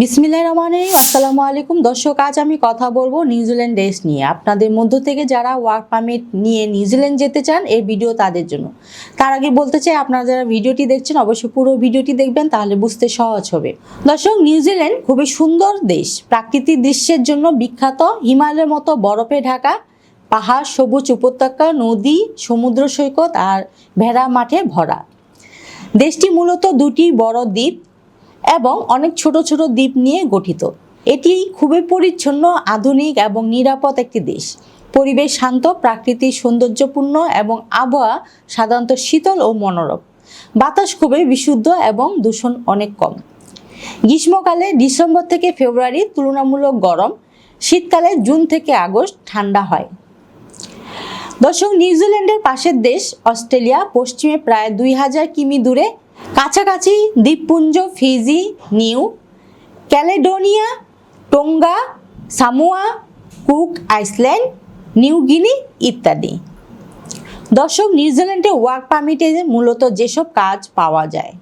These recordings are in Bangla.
বিসমিল্লাহ রহমান আসসালামু আলাইকুম। দর্শক, আজ আমি কথা বলব নিউজিল্যান্ড দেশ নিয়ে। আপনাদের মধ্য থেকে যারা ওয়ার্ক পারমিট নিয়ে নিউজিল্যান্ড যেতে চান, এই ভিডিও তাদের জন্য। তার আগে বলতে চাই, আপনারা যারা ভিডিওটি দেখছেন, অবশ্যই পুরো ভিডিওটি দেখবেন, তাহলে বুঝতে সহজ হবে। দর্শক, নিউজিল্যান্ড খুবই সুন্দর দেশ। প্রাকৃতিক দৃশ্যের জন্য বিখ্যাত হিমালয়ের মতো বরফে ঢাকা, পাহাড়, সবুজ উপত্যকা, নদী, সমুদ্র সৈকত আর ভেড়া মাঠে ভরা। দেশটি মূলত দুটি বড় দ্বীপ এবং অনেক ছোট ছোট দ্বীপ নিয়ে গঠিত। এটি খুবই পরিচ্ছন্ন, আধুনিক এবং নিরাপদ একটি দেশ। পরিবেশ শান্ত, প্রাকৃতিক সৌন্দর্যপূর্ণ এবং আবহাওয়া সাধারণত শীতল ও মনোরম। বাতাস খুবই বিশুদ্ধ এবং দূষণ অনেক কম। গ্রীষ্মকালে ডিসেম্বর থেকে ফেব্রুয়ারি তুলনামূলক গরম, শীতকালে জুন থেকে আগস্ট ঠান্ডা হয়। দর্শক, নিউজিল্যান্ডের পাশের দেশ অস্ট্রেলিয়া, পশ্চিমে প্রায় দুই হাজার কিমি দূরে কাছাকাছি দ্বীপপুঞ্জ, Fiji, New, Caledonia, Tonga, Samoa, Cook, Island, New Guinea ইত্যাদি। দর্শক নিউজিল্যান্ডে ওয়ার্ক পারমিটে মূলত যেসব কাজ পাওয়া যায়।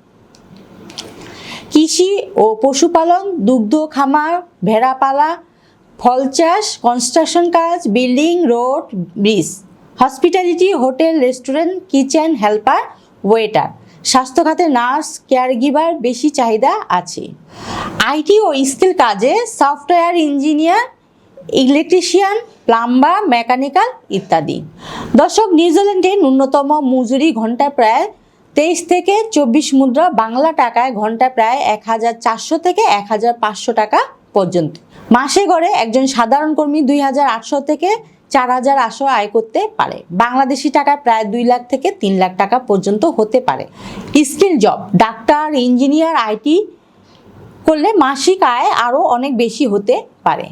কৃষি ও পশুপালন, দুগ্ধ, খামার ভেড়া পালা ফল চাষ, কনস্ট্রাকশন কাজ, building, road, bridge, hospitality, hotel, restaurant, kitchen, helper, waiter. স্বাস্থ্যখাতে nurse, caregiver বেশি চাহিদা আছে। আইটি ও স্কিল কাজে software engineer, electrician, plumber, mechanical ইত্যাদি। দর্শক, নিউজিল্যান্ডে ন্যূনতম মজুরি ঘন্টায় প্রায় তেইশ থেকে চব্বিশ মুদ্রা, বাংলা টাকায় ঘন্টায় প্রায় এক হাজার চারশো থেকে এক হাজার পাঁচশো টাকা পর্যন্ত। মাসে গড়ে একজন সাধারণ কর্মী দুই হাজার আটশো থেকে চার হাজার আটশো আয় করতে পারে। বাংলাদেশি টাকায় প্রায় দুই লাখ থেকে তিন লাখ টাকা পর্যন্ত হতে পারে। Skill job, doctor, engineer, IT করলে মাসিক আয় আরও অনেক বেশি হতে পারে।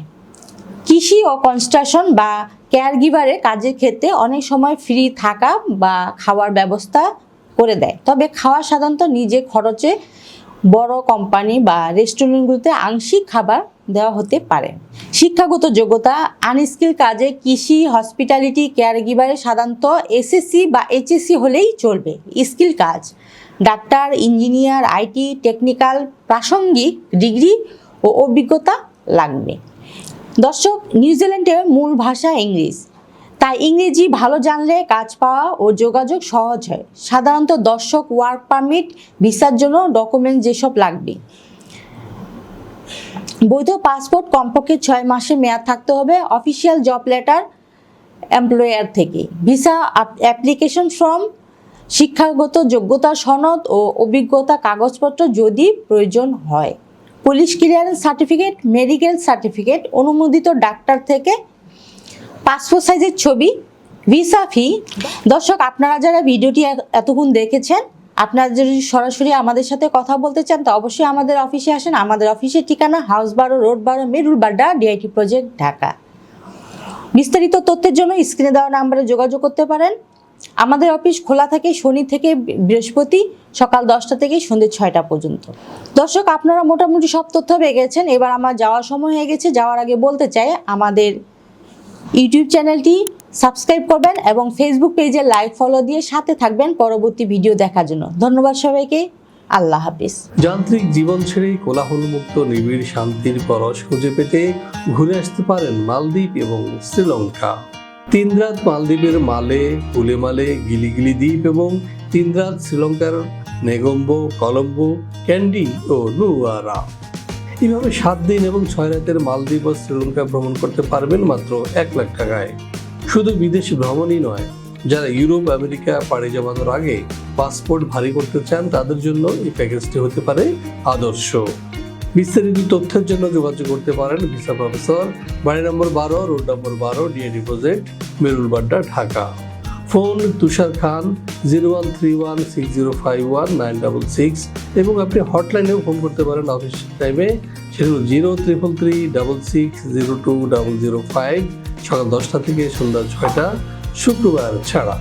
কৃষি ও কনস্ট্রাকশন বা কেয়ারগিভারের কাজের ক্ষেত্রে অনেক সময় ফ্রি থাকা বা খাওয়ার ব্যবস্থা করে দেয়। তবে খাওয়া সাধারণত নিজে খরচে বড় কোম্পানি বা রেস্টুরেন্টগুলোতে আংশিক খাবার দেওয়া হতে পারে। শিক্ষাগত যোগ্যতা আনস্কিল কাজে কৃষি হসপিটালিটি কেয়ারগিভারে সাধারণত এসএসসি বা এইচএসসি হলেই চলবে। স্কিল কাজ। ডাক্তার ইঞ্জিনিয়ার আইটি টেকনিক্যাল প্রাসঙ্গিক ডিগ্রি ও অভিজ্ঞতা লাগবে। দর্শক নিউজিল্যান্ডের মূল ভাষা ইংলিশ। তাই ইংরেজি ভালো জানলে কাজ পাওয়া ও যোগাযোগ সহজ হয়। সাধারণত দর্শক ওয়ার্ক পারমিট ভিসার জন্য ডকুমেন্ট যেসব লাগবে। বৈধ পাসপোর্ট কমপক্ষে ছয় মাসে মেয়াদ থাকতে হবে অফিসিয়াল জব লেটার এমপ্লয়ার থেকে। ভিসা অ্যাপ্লিকেশন ফর্ম, শিক্ষাগত যোগ্যতা সনদ ও অভিজ্ঞতা কাগজপত্র যদি প্রয়োজন হয়। Police clearance certificate, medical certificate, অনুমোদিত ডাক্তার থেকে পাসপোর্ট সাইজের ছবি, ভিসা ফি। দর্শক, আপনারা যারা ভিডিওটি এতক্ষণ দেখেছেন আপনারা যদি সরাসরি আমাদের সাথে কথা বলতে চান, তো অবশ্যই আমাদের অফিসে আসেন। আমাদের অফিসের ঠিকানা হাউস বারো, রোড বারো মেরুল বাড্ডা, ডিআইটি প্রজেক্ট, ঢাকা। বিস্তারিত তথ্যের জন্য স্ক্রিনে দেওয়া নাম্বারে যোগাযোগ করতে পারেন। আমাদের অফিস খোলা থাকে শনি থেকে বৃহস্পতি সকাল দশটা থেকে সন্ধ্যে ছয়টা পর্যন্ত। দর্শক, আপনারা মোটামুটি সব তথ্য পেয়ে গেছেন। এবার আমার যাওয়ার সময় হয়ে গেছে। যাওয়ার আগে বলতে চাই, আমাদের ইউটিউব চ্যানেলটি সাবস্ক্রাইব করবেন এবং ফেসবুক পেজে লাইক ফলো দিয়ে সাথে থাকবেন পরবর্তী ভিডিও দেখার জন্য। ধন্যবাদ সবাইকে। আল্লাহ হাফিজ। যান্ত্রিক জীবন ছেড়ে কোলাহলমুক্ত, নিবিড়, শান্তির পরশ খুঁজে পেতে ঘুরে আসতে পারেন মালদ্বীপ এবং শ্রীলঙ্কা। তিন রাত মালদ্বীপের মালে উলেমালে গিলিগিলি দ্বীপ এবং তিন রাত শ্রীলঙ্কার নেগম্বো, কলম্বো, ক্যান্ডি ও নুয়ারা এইভাবে সাত দিন এবং ছয় রাতের মালদ্বীপ ও শ্রীলঙ্কা ভ্রমণ করতে পারবেন মাত্র এক লাখ টাকায়। শুধু বিদেশি ভ্রমণই নয়, যারা ইউরোপ, আমেরিকা, পাড়ি জমানোর আগে পাসপোর্ট ভারী করতে চান, তাদের জন্য এই প্যাকেজটি হতে পারে আদর্শ। বিস্তারিত তথ্যের জন্য যোগাযোগ করতে পারেন ভিসা প্রফেসর, বাড়ি নম্বর বারো, রোড নম্বর বারো DA deposit, Merul Badda, Dhaka. Phone Tushar Khan, zero one three one six zero five one nine double six এবং আপনি হটলাইনেও ফোন করতে পারেন অফিস টাইমে সেটা হলো zero triple three double six zero two double zero five. সকাল দশটা থেকে সন্ধ্যা ছয়টা শুক্রবার ছাড়া।